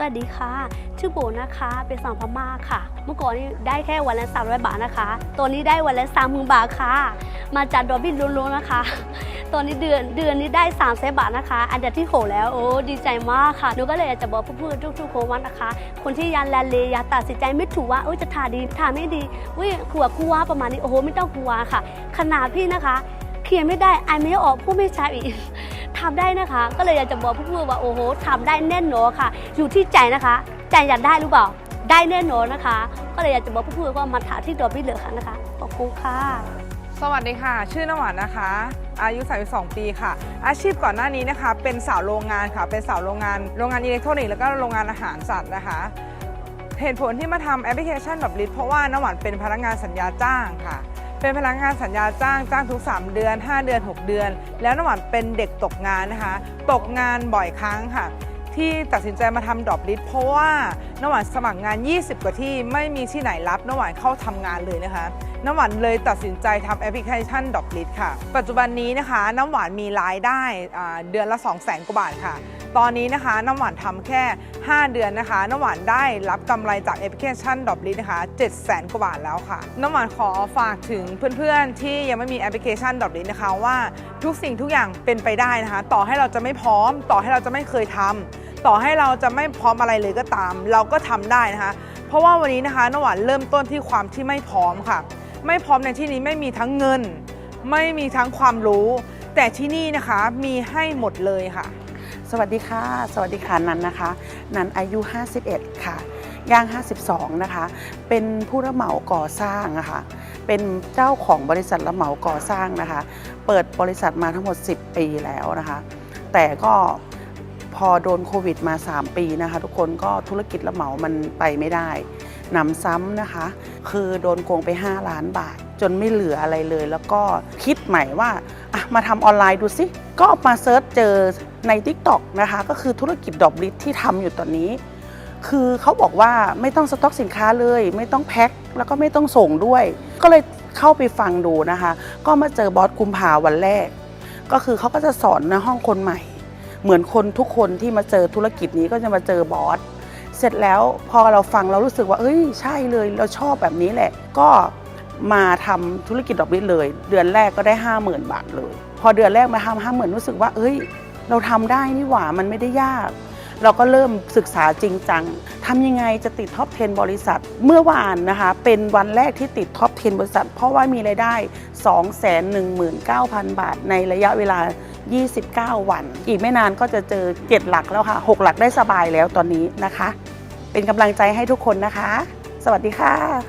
สวัสดีค่ะ ชื่อโบนะคะ เป็นสาวพม่าค่ะ เมื่อก่อนนี่ได้แค่วันละ300บาทนะคะ ตอนนี้ได้วันละ3 0,000บาทค่ะ มาจากดอบบินล้วนๆนะคะ ตอนนี้เดือนเดือนนี้ได้3ามแสนบาทนะคะ อันเดียวที่โหแล้ว โอ้ ดีใจมากค่ะ หนูก็เลยอยากจะบอกเพื่อนๆทุกๆคนว่านะคะ คนที่ยังลันเลยังตัดสินใจไม่ถูกว่าเอ้จะทาดีทาไม่ดีอุ้ยกลัวกลัวประมาณนี้ โอ้โห ไม่ต้องกลัวค่ะ ขนาดพี่นะคะเขียนไม่ได้ไอไม่ออกพูดไม่ใชัดอีก ทำได้นะคะ ก็เลยอยากจะบอกเพื่อนๆว่าโอ้โหทำได้แน่นอนค่ะ อยู่ที่ใจนะคะ ใจอยากได้หรือเปล่าได้แน่นอนนะคะ ก็เลยอยากจะบอกเพื่อนๆว่ามาถาที่ดอบบี้เหลือค่ะนะคะขอบคุณค่ะ สวัสดีค่ะ ชื่อน้ำหวานนะคะ อายุ 32 ปีค่ะ อาชีพก่อนหน้านี้นะคะ เป็นสาวโรงงานค่ะ เป็นสาวโรงงาน โรงงานอิเล็กทรอนิกส์แล้วก็โรงงานอาหารสัตว์นะคะเหตุผลที่มาทำแอปพลิเคชันแบบลิทเพราะว่าน้ำหวานเป็นพนักงานสัญญาจ้างค่ะ เป็นพนักงานสัญญาจ้างจ้างทุก 3 เดือน 5 เดือน 6 เดือน แล้วน้ำหวานเป็นเด็กตกงานนะคะ ตกงานบ่อยครั้งค่ะ ที่ตัดสินใจมาทำดรอปลิทเพราะว่าน้ำหวานสมัครงาน 20 กว่าที่ไม่มีที่ไหนรับน้ำหวานเข้าทำงานเลยนะคะ น้ำหวานเลยตัดสินใจทำแอปพลิเคชันดรอปลิทค่ะ ปัจจุบันนี้นะคะ น้ำหวานมีรายได้เดือนละ 2 0 0 0 0 0กว่าบาทค่ะ ตอนนี้นะคะน้ำหวานทำแค่ 5 เดือนนะคะน้ำหวานได้รับกำไรจากแอปพลิเคชันดอปลิทนะคะ7 0 0 0 0กว่าบาทแล้วค่ะ น้ำหวานขอฝากถึงเพื่อนๆ ที่ยังไม่มีแอปพลิเคชันดอปลิทนะคะว่าทุกสิ่งทุกอย่างเป็นไปได้นะคะ ต่อให้เราจะไม่พร้อม ต่อให้เราจะไม่เคยทำต่อให้เราจะไม่พร้อมอะไรเลยก็ตาม เราก็ทำได้นะคะเพราะว่าวันนี้นะคะน้ำหวานเริ่มต้นที่ความที่ไม่พร้อมค่ะ ไม่พร้อมในที่นี้ไม่มีทั้งเงิน ไม่มีทั้งความรู้ แต่ที่นี่นะคะมีให้หมดเลยค่ะ สวัสดีค่ะ สวัสดีค่ะนันนะคะ นันอายุ 51 ค่ะ ย่าง 52 นะคะ เป็นผู้รับเหมาก่อสร้างนะคะเป็นเจ้าของบริษัทรับเหมาก่อสร้างนะคะ เปิดบริษัทมาทั้งหมด 10 ปีแล้วนะคะ แต่ก็พอโดนโควิดมา 3 ปีนะคะ ทุกคนก็ธุรกิจรับเหมามันไปไม่ได้หนำซ้ำนะคะ คือโดนโกงไป 5 ล้านบาท จนไม่เหลืออะไรเลย แล้วก็คิดใหม่ว่าอะมาทำออนไลน์ดูสิ ก็มาเซิร์ชเจอ ใน TikTok นะคะก็คือธุรกิจดอกลิทที่ทำอยู่ตอนนี้ คือเขาบอกว่าไม่ต้องสต็อกสินค้าเลย ไม่ต้องแพ็คแล้วก็ไม่ต้องส่งด้วย ก็เลยเข้าไปฟังดูนะคะ ก็มาเจอบอสกุมภาวันแรก ก็คือเขาก็จะสอนในห้องคนใหม่ เหมือนคนทุกคนที่มาเจอธุรกิจนี้ก็จะมาเจอบอสเสร็จแล้วพอเราฟังเรารู้สึกว่าเอ้ยใช่เลยเราชอบแบบนี้แหละ ก็มาทำธุรกิจดอกเบี้ยเลย เดือนแรกก็ได้ 5 0,000 บาทเลย พอเดือนแรกมาทำห้าหมื่นรู้สึกว่า เอ้ย เราทำได้นี่หว่ามันไม่ได้ยาก เราก็เริ่มศึกษาจริงจังทำยังไงจะติดท็อป 10 บริษัท เมื่อวานนะคะ เป็นวันแรกที่ติดท็อป 10 บริษัท เพราะว่ามีรายได้ 219,000 บาทในระยะเวลา 29 วัน อีกไม่นานก็จะเจอ 7 หลักแล้วค่ะ 6 หลักได้สบายแล้วตอนนี้นะคะ เป็นกำลังใจให้ทุกคนนะคะ สวัสดีค่ะ